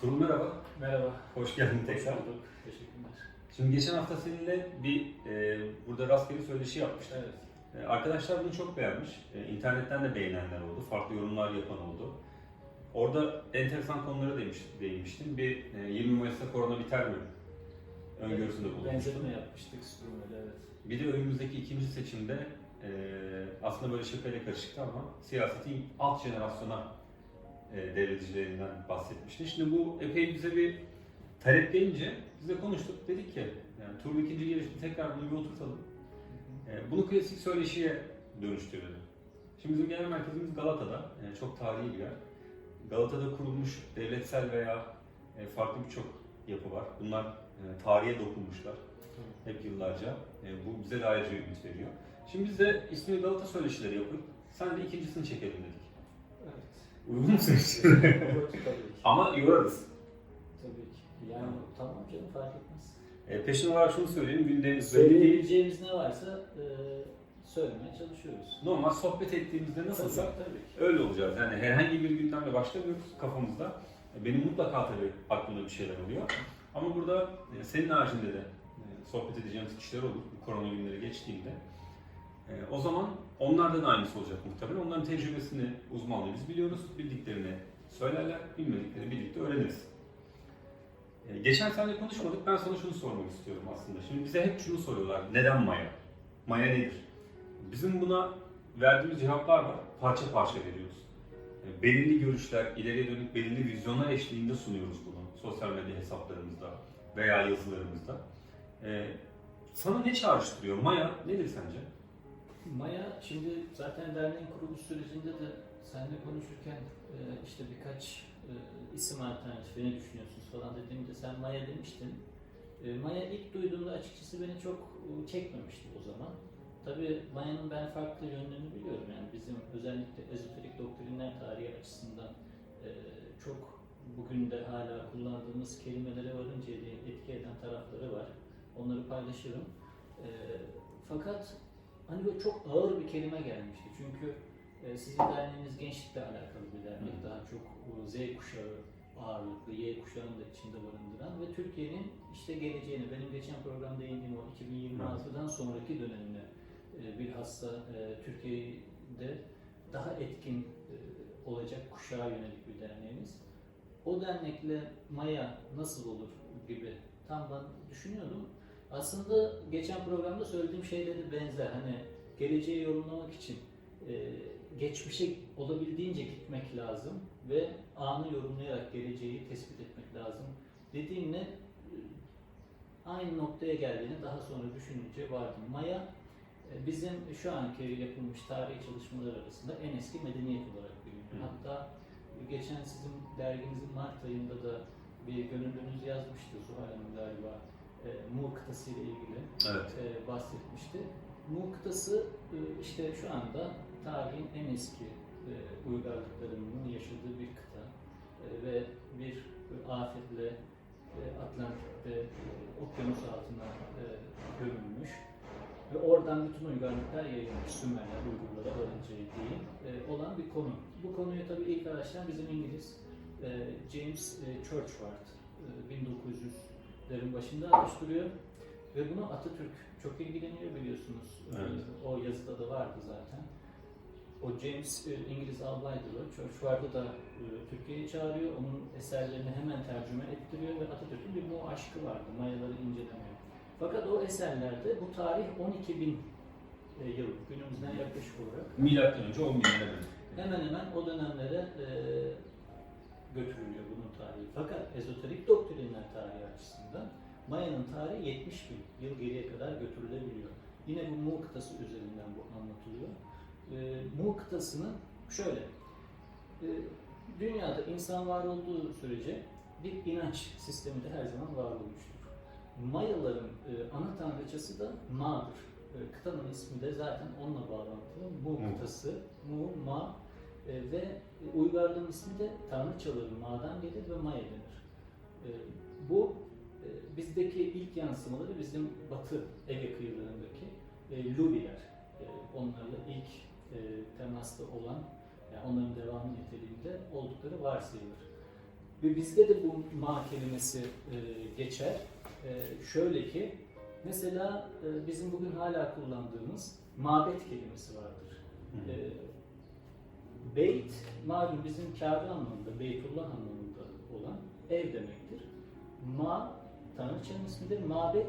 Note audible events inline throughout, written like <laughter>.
Turun merhaba, Merhaba. hoş geldin Hoş tekrar. bulduk. Teşekkürler. Şimdi geçen hafta seninle bir e, burada rastgele söyleşi yapmıştık. Evet. E, arkadaşlar bunu çok beğenmiş. E, internetten de beğenenler oldu, farklı yorumlar yapan oldu. Orada enteresan konulara değmiş, değinmiştim. Bir e, 20 Mayıs'ta korona biter mi? Öngörüsünde bulunmuştum. Benzerini yapmıştık Sturm'la evet. Bir de önümüzdeki ikinci seçimde e, aslında böyle şakayla karışıktı ama siyasetin alt jenerasyona devredicilerinden bahsetmişti. Şimdi bu epey bize bir talep gelince biz de konuştuk. Dedik ki yani turun ikinci gelişinde tekrar bunu bir oturtalım. E, bunu klasik söyleşiye dönüştürelim. Şimdi bizim genel merkezimiz Galata'da. Yani çok tarihi bir yer. Galata'da kurulmuş devletsel veya e, farklı birçok yapı var. Bunlar e, tarihe dokunmuşlar hep yıllarca. E, bu bize de ayrıca ümit veriyor. Şimdi biz de ismini Galata söyleşileri yapıp sen de ikincisini çekelim dedik. Uygun musun? Ki. Ama yorarız. Tabii ki. Yani tamam canım fark etmez. E, peşin olarak şunu söyleyeyim, gündemimiz belli değil. Söyleyebileceğimiz ne varsa e, söylemeye çalışıyoruz. Normal sohbet ettiğimizde nasılsa Tabii, tabii ki. öyle olacağız. Yani herhangi bir gündemle başlamıyoruz kafamızda. E, Benim mutlaka tabii aklımda bir şeyler oluyor. Ama burada e, senin haricinde de e, sohbet edeceğimiz kişiler olur bu korona günleri geçtiğinde. E, O zaman onlarda da aynısı olacak muhtemelen. Onların tecrübesini, uzmanlığı biz biliyoruz. Bildiklerini söylerler, bilmediklerini birlikte öğreniriz. E, Geçen sene konuşmadık. Ben sana şunu sormak istiyorum aslında. Şimdi bize hep şunu soruyorlar. Neden maya? Maya nedir? Bizim buna verdiğimiz cevaplar var. Parça parça veriyoruz. E, Belirli görüşler, ileriye dönük belirli vizyonlar eşliğinde sunuyoruz bunu. Sosyal medya hesaplarımızda veya yazılarımızda. Sana ne çağrıştırıyor? Maya nedir sence? Maya şimdi zaten derneğin kuruluş sürecinde de seninle konuşurken e, işte birkaç e, isim alternatifi ne düşünüyorsunuz falan dediğimde sen Maya demiştin. E, Maya ilk duyduğumda açıkçası beni çok çekmemişti o zaman. Tabii Maya'nın ben farklı yönlerini biliyorum. Yani bizim özellikle ezoterik doktrinler tarihi açısından çok bugün de hala kullandığımız kelimelere varınca etki eden tarafları var. Onları paylaşırım. Fakat hani böyle çok ağır bir kelime gelmişti. Çünkü e, sizin derneğiniz gençlikle alakalı bir dernek. Hı. Daha çok e, Z kuşağı ağırlıklı, Y kuşağını da içinde barındıran ve Türkiye'nin işte geleceğini, benim geçen programda değindiğim o 2026'dan sonraki dönemine e, bilhassa Türkiye'de daha etkin olacak kuşağa yönelik bir derneğimiz. O dernekle Maya nasıl olur gibi tam ben düşünüyordum. Aslında geçen programda söylediğim şeyleri benzer. Hani geleceği yorumlamak için e, geçmişe olabildiğince gitmek lazım ve anı yorumlayarak geleceği tespit etmek lazım. Dediğimle e, aynı noktaya geldiğini daha sonra düşününce vardım. Maya e, bizim şu anki yapılmış tarihi çalışmalar arasında en eski medeniyet olarak biliniyor. Hatta geçen sizin derginizin Mart ayında da bir gönüllünüz yazmıştı Zuhal Hanım galiba e, Mu kıtası ile ilgili Evet. e, bahsetmişti. Mu kıtası e, işte şu anda tarihin en eski e, uygarlıklarının yaşadığı bir kıta E, ve bir afetle e, Atlantik'te e, okyanus altına e, gömülmüş ve oradan bütün uygarlıklar yayılmış. Sümerler, Uygurlara varıncaya değil e, olan bir konu. Bu konuyu tabii ilk araştıran bizim İngiliz e, James e, Churchward e, 1900'lerin başında araştırıyor. Ve bunu Atatürk çok ilgileniyor biliyorsunuz. Evet. O yazıda da vardı zaten. O James e, İngiliz albaydır o. Churchward'ı da e, Türkiye'ye çağırıyor. Onun eserlerini hemen tercüme ettiriyor ve Atatürk'ün bir bu aşkı vardı. Mayaları incelemiyor. Fakat o eserlerde bu tarih 12 bin e, yıl günümüzden yaklaşık olarak Milattan önce 10 bin evet. hemen hemen o dönemlere götürülüyor bunun tarihi. Fakat ezoterik doktrinler tarihi Maya'nın tarihi 70 bin yıl geriye kadar götürülebiliyor. Yine bu Mu kıtası üzerinden bu anlatılıyor. E, Mu kıtasının şöyle, e, dünyada insan var olduğu sürece bir inanç sistemi de her zaman var olmuştur. Mayaların e, ana tanrıçası da Ma'dır. E, kıtanın ismi de zaten onunla bağlantılı. Mu kıtası, Mu, Ma e, ve uygarlığın ismi de tanrıçaların Ma'dan gelir ve Maya denir. E, bu bizdeki ilk yansımaları bizim batı Ege kıyılarındaki e, Luviler. E, onlarla ilk e, temasta olan, yani onların devamı niteliğinde oldukları varsayılır. Ve bizde de bu ma kelimesi e, geçer. E, şöyle ki, mesela e, bizim bugün hala kullandığımız mabet kelimesi vardır. Hı. E, beyt, malum bizim Kabe anlamında, Beytullah anlamında olan ev demektir. Ma, Tanrıçanın ismidir. Mabet,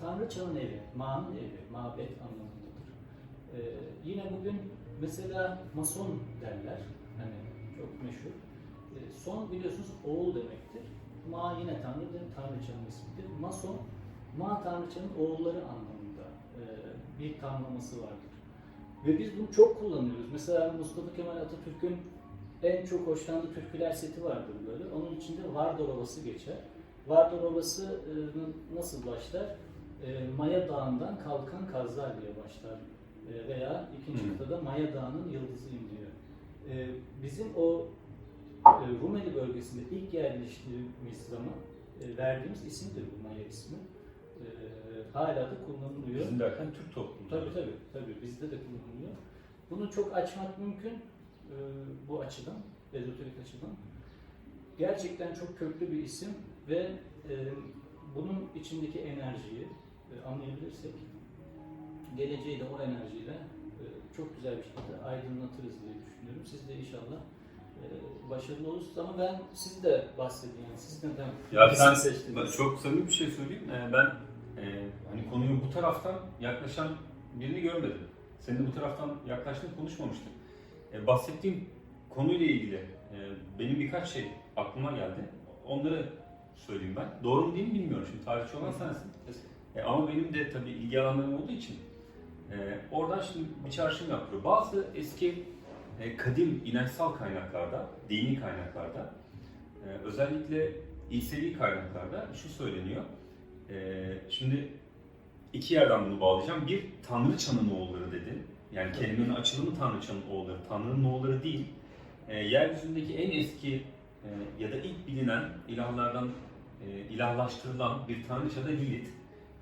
Tanrıçanın evi, ma'nın evi, mabet anlamındadır. E, yine bugün mesela mason derler, hani çok meşhur. E, son biliyorsunuz oğul demektir. Ma yine Tanrı'dır, Tanrıçanın ismidir. Mason, Ma Tanrıçanın oğulları anlamında e, bir tanımlaması vardır. Ve biz bunu çok kullanıyoruz. Mesela Mustafa Kemal Atatürk'ün en çok hoşlandığı türküler seti vardır böyle. Onun içinde Vardar Ovası geçer. Vardar Ovası nasıl başlar? E, Maya Dağı'ndan kalkan kazlar diye başlar. E, veya ikinci Hı. kıtada Maya Dağı'nın yıldızıyım diyor. E, bizim o e, Rumeli bölgesinde ilk yerleştiğimiz zaman e, verdiğimiz isimdir bu Maya ismi. Hala da kullanılıyor. Bizim derken Türk toplumu. Tabii tabii, tabii bizde de kullanılıyor. Bunu çok açmak mümkün e, bu açıdan, ezoterik açıdan. Gerçekten çok köklü bir isim ve e, bunun içindeki enerjiyi e, anlayabilirsek geleceği de o enerjiyle e, çok güzel bir şekilde aydınlatırız diye düşünüyorum. Siz de inşallah e, başarılı olursunuz ama ben siz de bahsedin yani siz neden Ya ismi seçtiniz? ben çok samimi bir şey söyleyeyim. Ee, ben e, hani konuyu bu taraftan yaklaşan birini görmedim. Senin de bu taraftan yaklaştığını konuşmamıştık. E, bahsettiğim konuyla ilgili e, benim birkaç şey aklıma geldi. Onları söyleyeyim ben. Doğru mu değil mi bilmiyorum. Şimdi tarihçi olan sensin. E, ama benim de tabii ilgi alanlarım olduğu için e, oradan şimdi bir çağrışım yapıyor. Bazı eski e, kadim inançsal kaynaklarda, dini kaynaklarda, e, özellikle İsevi kaynaklarda şu söyleniyor. E, şimdi iki yerden bunu bağlayacağım. Bir, Tanrıçanın oğulları dedi. Yani kelimenin açılımı Tanrıçanın oğulları. Tanrı'nın oğulları değil. E, yeryüzündeki en eski e, ya da ilk bilinen ilahlardan e, ilahlaştırılan bir tanrıça da Lilith.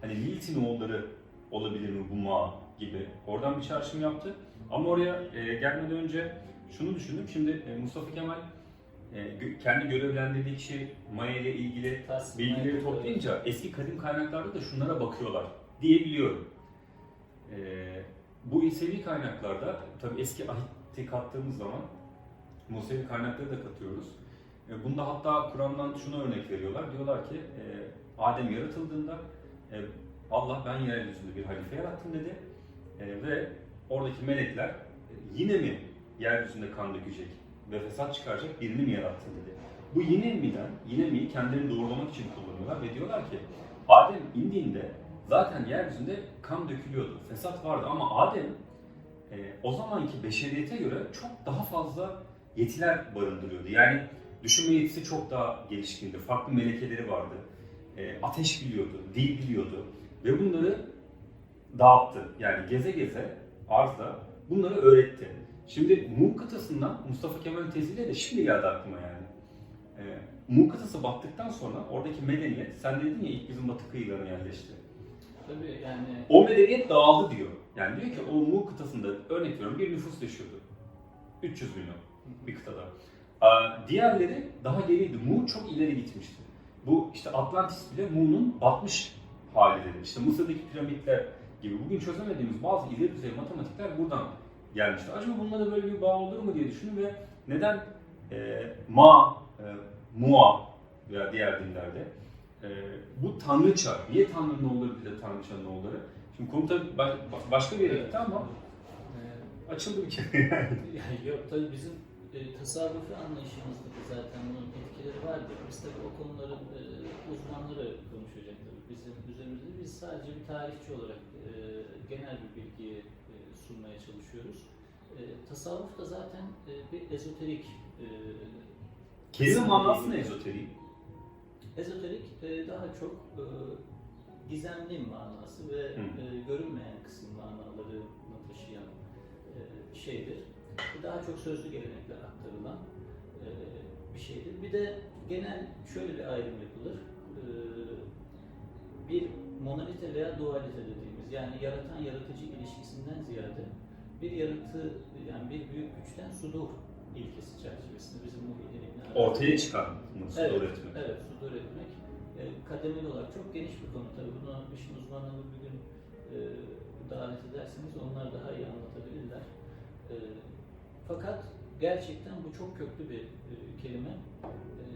Hani Lilith'in oğulları olabilir mi bu Ma gibi. Oradan bir çağrışım yaptı. Ama oraya e, gelmeden önce şunu düşündüm. Şimdi e, Mustafa Kemal e, kendi görevlendirdiği kişi Maya ile ilgili Tahsin bilgileri Maya'da- toplayınca eski kadim kaynaklarda da şunlara bakıyorlar diyebiliyorum. E, bu İsevi kaynaklarda tabi eski ahiti kattığımız zaman Musevi kaynakları da katıyoruz. E, bunda hatta Kur'an'dan şuna örnek veriyorlar. Diyorlar ki e, Adem yaratıldığında e, Allah ben yeryüzünde bir halife yarattım dedi. Ve oradaki melekler yine mi yeryüzünde kan dökecek ve fesat çıkaracak birini mi yarattın dedi. Bu yine mi'den, yine mi'yi kendilerini doğrulamak için kullanıyorlar ve diyorlar ki Adem indiğinde zaten yeryüzünde kan dökülüyordu. Fesat vardı ama Adem e, o zamanki beşeriyete göre çok daha fazla yetiler barındırıyordu. Yani düşünme yetisi çok daha gelişkindi. Farklı melekeleri vardı. E, ateş biliyordu, dil biliyordu ve bunları dağıttı. Yani geze geze arzda bunları öğretti. Şimdi Muğ kıtasından Mustafa Kemal'in teziyle de şimdi geldi aklıma yani. E, Muğ kıtası battıktan sonra oradaki medeniyet, sen dedin ya ilk bizim batı kıyılarına yerleşti. Tabii yani O medeniyet dağıldı diyor. Yani diyor ki o Muğ kıtasında örnek veriyorum bir nüfus yaşıyordu. 300 milyon bir kıtada. Diğerleri daha geriydi. Mu çok ileri gitmişti. Bu işte Atlantis bile Mu'nun batmış halidir. İşte Mısır'daki piramitler gibi bugün çözemediğimiz bazı ileri düzey matematikler buradan gelmişti. Acaba bununla da böyle bir bağ olur mu diye düşündüm ve neden e, Ma, e, Mua veya diğer dinlerde e, bu tanrıça, niye Tanrı'nın oğulları bir de Tanrıçanın oğulları? Şimdi konu tabii baş- başka bir yere gitti ama e, açıldı bir kere yani. <laughs> Yani yok tabii bizim e, tasavvufi anlayışımızda da zaten bunun etkileri vardır. Biz tabii o konuların e, uzmanları konuşacaktır. Bizim üzerimizde biz sadece bir tarihçi olarak e, genel bir bilgi e, sunmaya çalışıyoruz. E, tasavvuf da zaten e, bir ezoterik e, Kelime manası ne ezoterik? Ezoterik e, daha çok e, gizemli manası ve Hı. e, görünmeyen kısım manalarını taşıyan e, şeydir. Bu Daha çok sözlü gelenekler aktarılan e, bir şeydir. Bir de genel şöyle bir ayrım yapılır. E, bir monalite veya dualite dediğimiz yani yaratan yaratıcı ilişkisinden ziyade bir yaratı yani bir büyük güçten sudur ilkesi çerçevesinde bizim İbn Arabi- Ortaya çıkan nasıl Evet, öğretmek. Evet, sudur etmek. E, kademeli olarak çok geniş bir konu tabii. Bunu işin uzmanlarını bir gün e, davet ederseniz onlar daha iyi anlatabilirler. E, fakat gerçekten bu çok köklü bir e, kelime.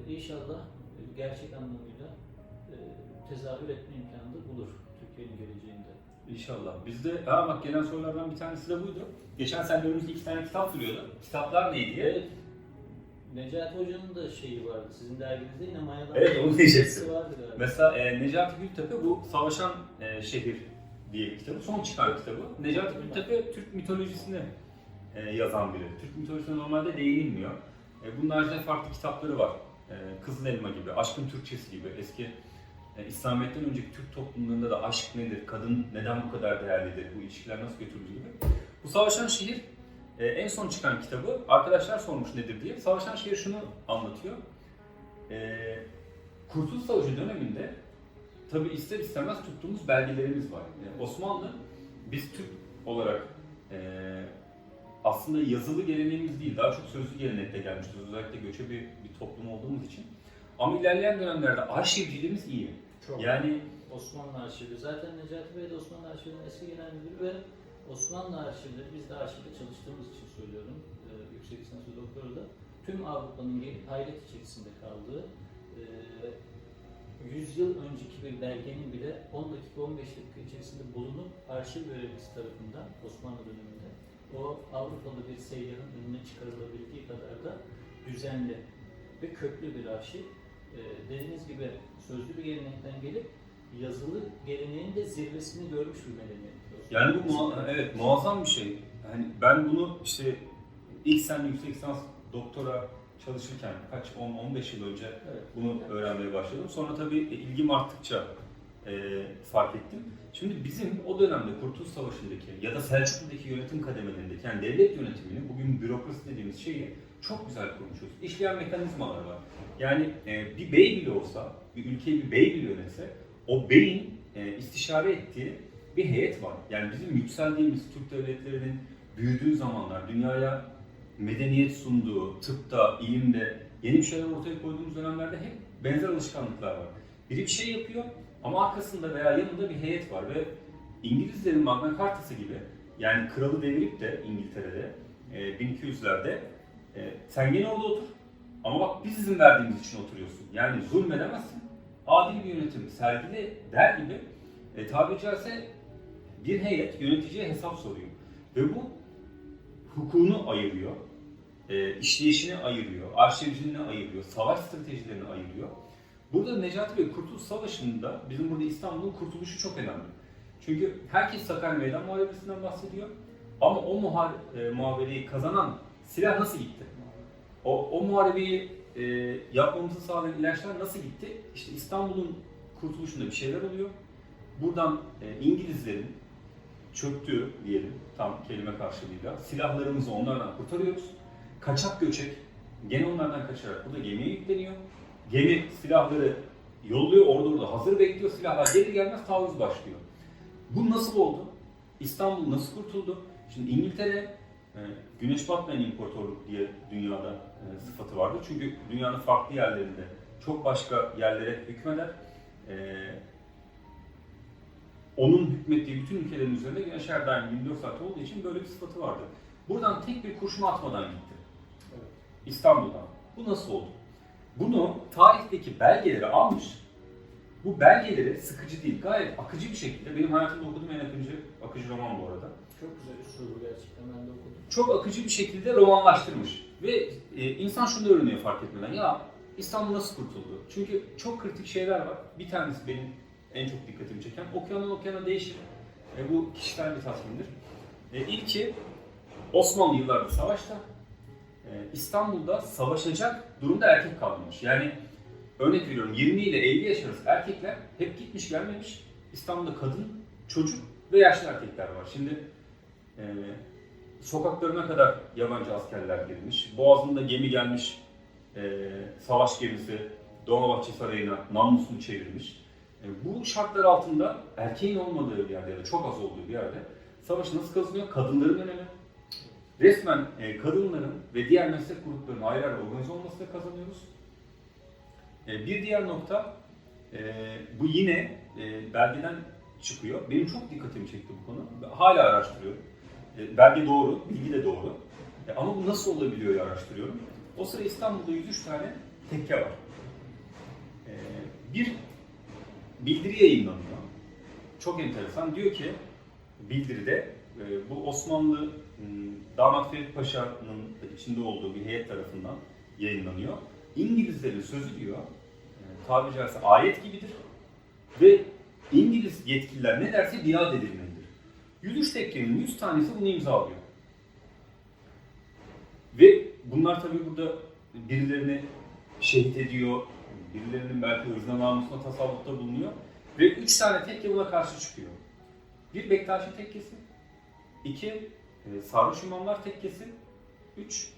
E, inşallah e, gerçek anlamıyla e, tezahür etme imkanı da bulur Türkiye'nin geleceğinde. İnşallah. Bizde, ha bak gelen sorulardan bir tanesi de buydu. Geçen sene önümüzde iki tane kitap duruyordu. Kitaplar neydi diye. Evet. Necati Hoca'nın da şeyi vardı. Sizin derginizde yine Mayadan Evet, onu vardı galiba. Mesela e, Necati Gültepe bu Savaşan e, Şehir diye bir kitabı. Son çıkan kitabı. Necati Gültepe Türk mitolojisini e, yazan biri. Türk mitolojisine normalde değinilmiyor. E, bunun haricinde farklı kitapları var. E, Kızıl Elma gibi, Aşkın Türkçesi gibi. Eski e, İslamiyet'ten önceki Türk toplumlarında da aşk nedir, kadın neden bu kadar değerlidir, bu ilişkiler nasıl götürülür gibi. Bu Savaşan Şehir e, en son çıkan kitabı. Arkadaşlar sormuş nedir diye. Savaşan Şehir şunu anlatıyor. E, Kurtuluş Savaşı döneminde tabi ister istemez tuttuğumuz belgelerimiz var. Yani Osmanlı biz Türk olarak e, aslında yazılı geleneğimiz değil, daha çok sözlü gelenekte gelmişiz. Özellikle göçebe bir, bir toplum olduğumuz için. Ama ilerleyen dönemlerde arşivciliğimiz iyi. Çok. Yani Osmanlı Arşivi. Zaten Necati Bey de Osmanlı Arşivi'nin eski genel müdürü ve Osmanlı arşivleri, biz de arşivde çalıştığımız için söylüyorum, e, yüksek lisans ve doktora da tüm Avrupa'nın hayret içerisinde kaldığı, e, 100 yıl önceki bir belgenin bile 10 dakika 15 dakika içerisinde bulunup arşiv görevlisi tarafından Osmanlı döneminde o Avrupalı bir seyyahın önüne çıkarılabildiği kadar da düzenli ve köklü bir arşiv. E, dediğiniz gibi sözlü bir gelenekten gelip yazılı geleneğin de zirvesini görmüş bir medeniyet. Yani bu mua- evet muazzam bir şey. Hani ben bunu işte ilk sen yüksek lisans doktora çalışırken kaç 10 15 yıl önce Evet. bunu öğrenmeye başladım. Sonra tabii ilgim arttıkça e, fark ettim. Şimdi bizim o dönemde Kurtuluş Savaşı'ndaki ya da Selçuklu'daki yönetim kademelerindeki yani devlet yönetimini bugün bürokrasi dediğimiz şeyi çok güzel kurmuşuz. İşleyen mekanizmalar var. Yani e, bir bey bile olsa, bir ülkeyi bir bey bile yönetse o beyin e, istişare ettiği bir heyet var. Yani bizim yükseldiğimiz Türk devletlerinin büyüdüğü zamanlar, dünyaya medeniyet sunduğu, tıpta, ilimde yeni bir şeyler ortaya koyduğumuz dönemlerde hep benzer alışkanlıklar var. Biri bir şey yapıyor ama arkasında veya yanında bir heyet var ve İngilizlerin Magna Carta'sı gibi yani kralı devirip de İngiltere'de e, 1200'lerde e, sen gene orada otur ama bak biz izin verdiğimiz için oturuyorsun. Yani zulmedemezsin. Adil bir yönetim sergile der gibi e, tabiri caizse bir heyet yöneticiye hesap soruyor. Ve bu hukukunu ayırıyor, e, işleyişini ayırıyor, arşivciliğini ayırıyor, savaş stratejilerini ayırıyor. Burada Necati Bey Kurtuluş Savaşı'nda bizim burada İstanbul'un kurtuluşu çok önemli. Çünkü herkes Sakarya Meydan Muharebesi'nden bahsediyor. Ama o muhar e, muhabereyi kazanan silah nasıl gitti? O, o muharebeyi e, yapmamızı sağlayan ilaçlar nasıl gitti? İşte İstanbul'un kurtuluşunda bir şeyler oluyor. Buradan e, İngilizlerin çöktüğü diyelim tam kelime karşılığıyla silahlarımızı onlardan kurtarıyoruz. Kaçak göçek gene onlardan kaçarak burada gemiye yükleniyor. Gemi silahları yolluyor orada orada hazır bekliyor silahlar gelir gelmez taarruz başlıyor. Bu nasıl oldu? İstanbul nasıl kurtuldu? Şimdi İngiltere e, güneş batmayan imparatorluk diye dünyada e, sıfatı vardı. Çünkü dünyanın farklı yerlerinde çok başka yerlere hükmeder. E, onun hükmettiği bütün ülkelerin üzerinde güneş her daim 24 saat olduğu için böyle bir sıfatı vardı. Buradan tek bir kurşun atmadan gitti. İstanbul'dan. Bu nasıl oldu? Bunu tarihteki belgeleri almış. Bu belgeleri sıkıcı değil, gayet akıcı bir şekilde, benim hayatımda okuduğum en akıcı, akıcı roman bu arada. Çok güzel üslubu gerçekten ben de okudum. Çok akıcı bir şekilde romanlaştırmış. Ve e, insan şunu da öğreniyor fark etmeden. Ya İstanbul nasıl kurtuldu? Çünkü çok kritik şeyler var. Bir tanesi benim en çok dikkatimi çeken. Okyandan okyana değişir. E, bu kişisel bir tasmindir. E, ilki Osmanlı yıllarda savaşta. E, İstanbul'da savaşacak durumda erkek kalmamış. Yani örnek veriyorum 20 ile 50 yaş arası erkekler hep gitmiş gelmemiş. İstanbul'da kadın, çocuk ve yaşlı erkekler var. Şimdi e, sokaklarına kadar yabancı askerler girmiş. Boğazında gemi gelmiş, e, savaş gemisi Dolmabahçe Sarayı'na namlusunu çevirmiş. E, bu şartlar altında erkeğin olmadığı bir yerde ya da çok az olduğu bir yerde savaş nasıl kazanıyor? Kadınların önemi. Resmen e, kadınların ve diğer meslek gruplarının ayrı ayrı organize olmasıyla kazanıyoruz. E, bir diğer nokta, e, bu yine e, belgeden çıkıyor. Benim çok dikkatimi çekti bu konu. Hala araştırıyorum. E, belge doğru, bilgi de doğru. E, ama bu nasıl olabiliyor araştırıyorum. O sıra İstanbul'da 103 tane tekke var. E, bir bildiri yayınlanıyor. Çok enteresan. Diyor ki bildiride e, bu Osmanlı Damat Ferit Paşa'nın içinde olduğu bir heyet tarafından yayınlanıyor. İngilizlerin sözü diyor, e, tabiri caizse ayet gibidir ve İngiliz yetkililer ne derse biat edilmelidir. 103 tekkenin 100 tanesi bunu imzalıyor. Ve bunlar tabii burada birilerini şehit ediyor, birilerinin belki ırzına namusuna tasavvufta bulunuyor. Ve üç tane tekke buna karşı çıkıyor. Bir Bektaşi tekkesi, iki e, Sarhoş İmamlar tekkesi, üç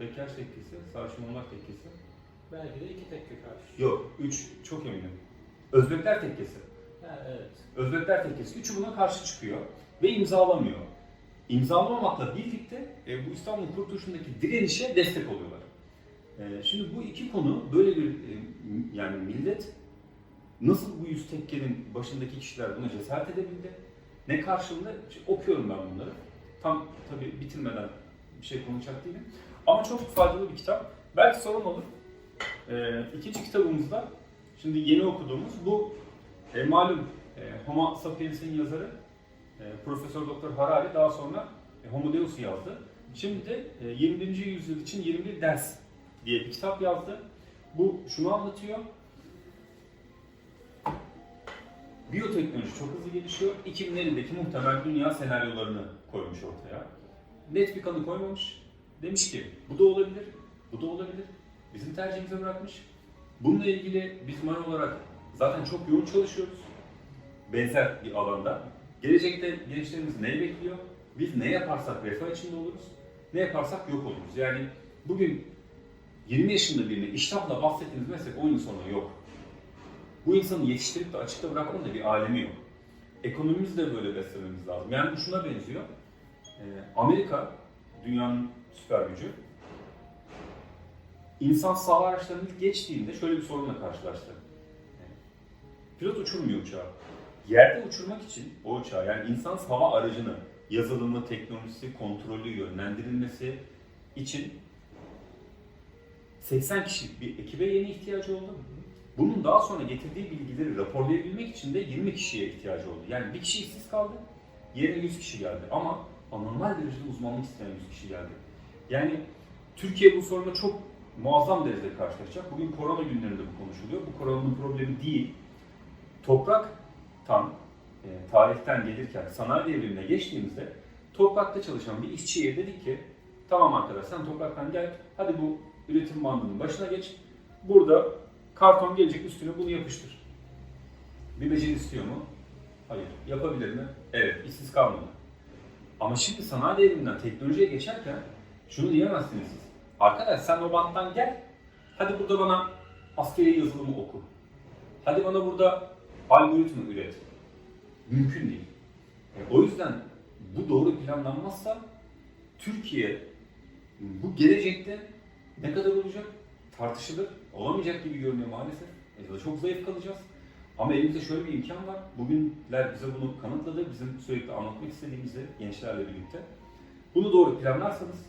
Bektaş tekkesi, Sarhoş İmamlar tekkesi. Belki de iki tekke karşı. Yok, üç çok eminim. Özbekler tekkesi. Ha, evet. Özbekler tekkesi. Üçü buna karşı çıkıyor ve imzalamıyor. İmzalamamakla birlikte e, bu İstanbul Kurtuluşu'ndaki direnişe destek oluyorlar. E, şimdi bu iki konu böyle bir e, yani millet nasıl bu yüz tekkenin başındaki kişiler buna cesaret edebildi? Ne karşılığında işte okuyorum ben bunları. Tam tabii bitirmeden bir şey konuşacak değilim. Ama çok faydalı bir kitap. Belki sorun olur. E, ikinci kitabımızda şimdi yeni okuduğumuz bu e, malum e, Homo sapiens'in yazarı e, Profesör Doktor Harari daha sonra e, Homo Deus'u yazdı. Şimdi de e, 21. yüzyıl için 21 ders diye bir kitap yazdı. Bu şunu anlatıyor. Biyoteknoloji çok hızlı gelişiyor. 2050'deki muhtemel dünya senaryolarını koymuş ortaya. Net bir kanı koymamış. Demiş ki bu da olabilir, bu da olabilir. Bizim tercihimize bırakmış. Bununla ilgili biz MAN olarak zaten çok yoğun çalışıyoruz. Benzer bir alanda. Gelecekte gençlerimiz neyi bekliyor? Biz ne yaparsak refah içinde oluruz, ne yaparsak yok oluruz. Yani bugün 20 yaşında birini iştahla bahsettiğiniz meslek 10 yıl sonra yok. Bu insanı yetiştirip de açıkta bırakmanın da bir alemi yok. Ekonomimizi de böyle beslememiz lazım. Yani bu şuna benziyor. Ee, Amerika, dünyanın süper gücü, insan hava araçlarının ilk geçtiğinde şöyle bir sorunla karşılaştı. Yani Pilot uçurmuyor uçağı. Yerde uçurmak için o uçağı yani insan hava aracını yazılımı, teknolojisi, kontrolü, yönlendirilmesi için 80 kişilik bir ekibe yeni ihtiyacı oldu. Bunun daha sonra getirdiği bilgileri raporlayabilmek için de 20 kişiye ihtiyacı oldu. Yani bir kişi işsiz kaldı, yerine 100 kişi geldi ama anormal derecede uzmanlık isteyen 100 kişi geldi. Yani Türkiye bu sorunla çok muazzam derecede karşılaşacak. Bugün korona günlerinde bu konuşuluyor. Bu koronanın problemi değil. Topraktan, e, tarihten gelirken sanayi devrimine geçtiğimizde toprakta çalışan bir işçiye dedik ki tamam arkadaş sen topraktan gel hadi bu üretim bandının başına geç. Burada karton gelecek üstüne bunu yapıştır. Bir beceri istiyor mu? Hayır. Yapabilir mi? Evet. İşsiz kalmadı. Ama şimdi sanayi devriminden teknolojiye geçerken şunu diyemezsiniz siz. Arkadaş sen o banttan gel. Hadi burada bana askeri yazılımı oku. Hadi bana burada algoritma üret. Mümkün değil. E, o yüzden bu doğru planlanmazsa Türkiye bu gelecekte ne kadar olacak tartışılır. Olamayacak gibi görünüyor maalesef. E, çok zayıf kalacağız. Ama elimizde şöyle bir imkan var. Bugünler bize bunu kanıtladı. Bizim sürekli anlatmak istediğimizde gençlerle birlikte. Bunu doğru planlarsanız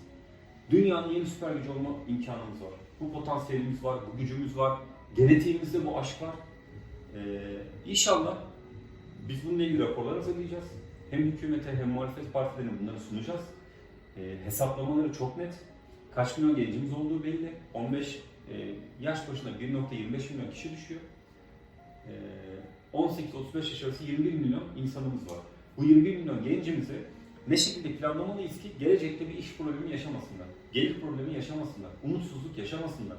dünyanın yeni süper gücü olma imkanımız var. Bu potansiyelimiz var, bu gücümüz var. Genetiğimizde bu aşk var. Ee, inşallah biz bununla ilgili raporlar hazırlayacağız. Hem hükümete hem muhalefet partilerine bunları sunacağız. Ee, hesaplamaları çok net. Kaç milyon gencimiz olduğu belli. 15 e, yaş başına 1.25 milyon kişi düşüyor. Ee, 18-35 yaş arası 21 milyon insanımız var. Bu 21 milyon gencimizi ne şekilde planlamalıyız ki gelecekte bir iş problemi yaşamasınlar, gelir problemi yaşamasınlar, umutsuzluk yaşamasınlar.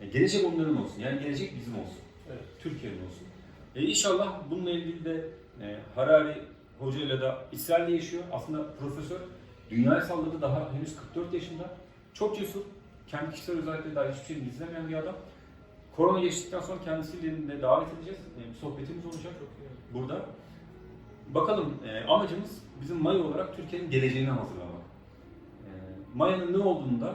E, gelecek onların olsun, yani gelecek bizim olsun, Evet. Türkiye'nin olsun. E, inşallah bununla ilgili de e, Harari Hoca ile de İsrail'de yaşıyor. Aslında profesör, dünyayı salladı daha henüz 44 yaşında. Çok cesur, kendi kişisel özellikleri dair hiçbir şey gizlemeyen bir adam. Korona geçtikten sonra kendisiyle de davet edeceğiz. Bir sohbetimiz olacak burada. bakalım e, amacımız bizim Maya olarak Türkiye'nin geleceğini hazırlamak. E, Maya'nın ne olduğunu da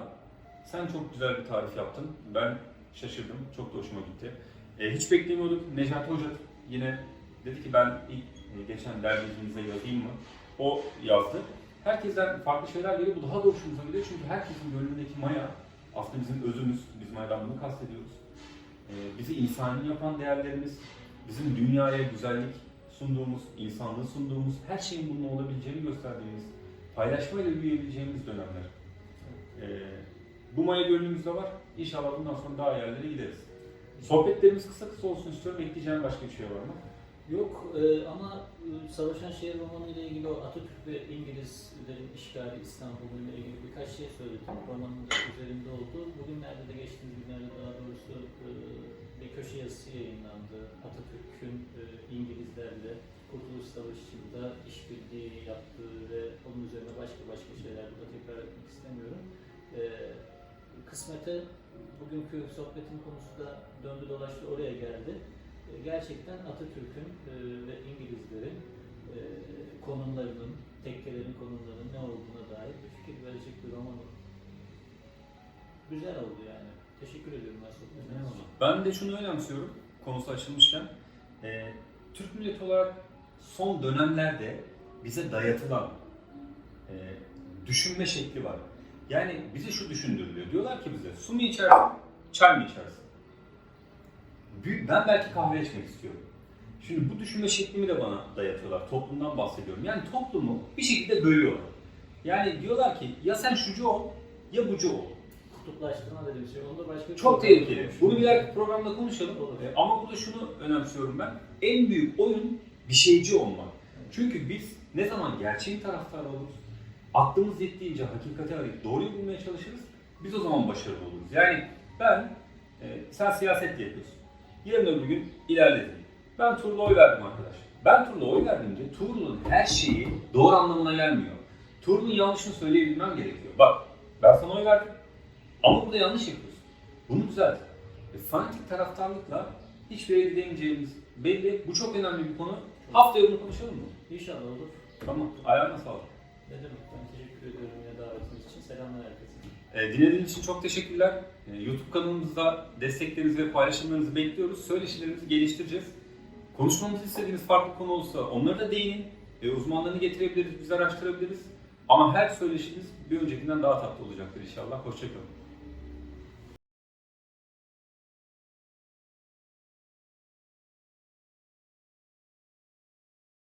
sen çok güzel bir tarif yaptın. Ben şaşırdım. Çok da hoşuma gitti. E, hiç beklemiyorduk. Necati Hoca yine dedi ki ben ilk e, geçen dergimize yazayım mı? O yazdı. Herkesten farklı şeyler geliyor. Bu daha da hoşumuza gidiyor. Çünkü herkesin gönlündeki Maya aslında bizim özümüz. Biz Maya'dan bunu kastediyoruz. E, bizi insani yapan değerlerimiz, bizim dünyaya güzellik sunduğumuz, insanlığı sunduğumuz, her şeyin bunun olabileceğini gösterdiğimiz, paylaşmayla büyüyebileceğimiz dönemler. Ee, bu maya gönlümüzde var. İnşallah bundan sonra daha yerlere gideriz. Sohbetlerimiz kısa kısa olsun istiyorum. Ekleyeceğim başka bir şey var mı? Yok e, ama e, Savaşan Şehir romanı ile ilgili o Atatürk ve İngilizlerin işgali İstanbul'un ile ilgili birkaç şey söyledim. Romanın da üzerinde oldu. Bugünlerde de geçtiğimiz günlerde daha doğrusu e, bir köşe yazısı yayınlandı. Atatürk'ün e, İngilizlerle Kurtuluş Savaşı'nda işbirliği yaptığı ve onun üzerine başka başka şeyler burada tekrar etmek istemiyorum. E, kısmete bugünkü sohbetin konusu da döndü dolaştı oraya geldi. E, gerçekten Atatürk'ün e, ve İngilizlerin e, konumlarının, tekkelerin konumlarının ne olduğuna dair bir fikir verecek bir roman. Güzel oldu yani. Teşekkür ediyorum ben. Ben de şunu önemsiyorum konusu açılmışken. Türk milleti olarak son dönemlerde bize dayatılan düşünme şekli var. Yani bize şu düşündürülüyor. Diyorlar ki bize su mu içersin, çay mı içersin? Ben belki kahve içmek istiyorum. Şimdi bu düşünme şeklimi de bana dayatıyorlar. Toplumdan bahsediyorum. Yani toplumu bir şekilde bölüyorlar. Yani diyorlar ki ya sen şucu ol ya bucu ol. Kutuplaştırma dedi bir şey. Onu da başka bir Çok tehlikeli. Bunu bir dahaki programda konuşalım. Olur. E, Ama burada şunu önemsiyorum ben. En büyük oyun bir şeyci olmak. Çünkü biz ne zaman gerçeğin taraftarı oluruz, aklımız yettiğince hakikati arayıp doğruyu bulmaya çalışırız, biz o zaman başarılı oluruz. Yani ben, e, sen siyaset yapıyorsun. Yarın öbür gün ilerledin. Ben Turul'a oy verdim arkadaş. Ben Turul'a oy verdiğimde Turul'un her şeyi doğru anlamına gelmiyor. Turul'un yanlışını söyleyebilmem gerekiyor. Bak ben sana oy verdim ama burada yanlış yapıyorsun. Bunu düzelt. E, fanatik taraftarlıkla hiçbir yere gidemeyeceğimiz belli. Bu çok önemli bir konu. Haftaya bunu konuşalım mı? İnşallah olur. Tamam. Ayağına sağlık. Ne demek ben teşekkür ediyorum yine davetiniz için. Selamlar herkese. E, dinlediğiniz için çok teşekkürler. E, YouTube kanalımızda desteklerinizi ve paylaşımlarınızı bekliyoruz. Söyleşilerimizi geliştireceğiz. Konuşmamızı istediğiniz farklı konu olursa onları da değinin. Uzmanlarını getirebiliriz, biz araştırabiliriz. Ama her söyleşiniz bir öncekinden daha tatlı olacaktır inşallah. Hoşçakalın.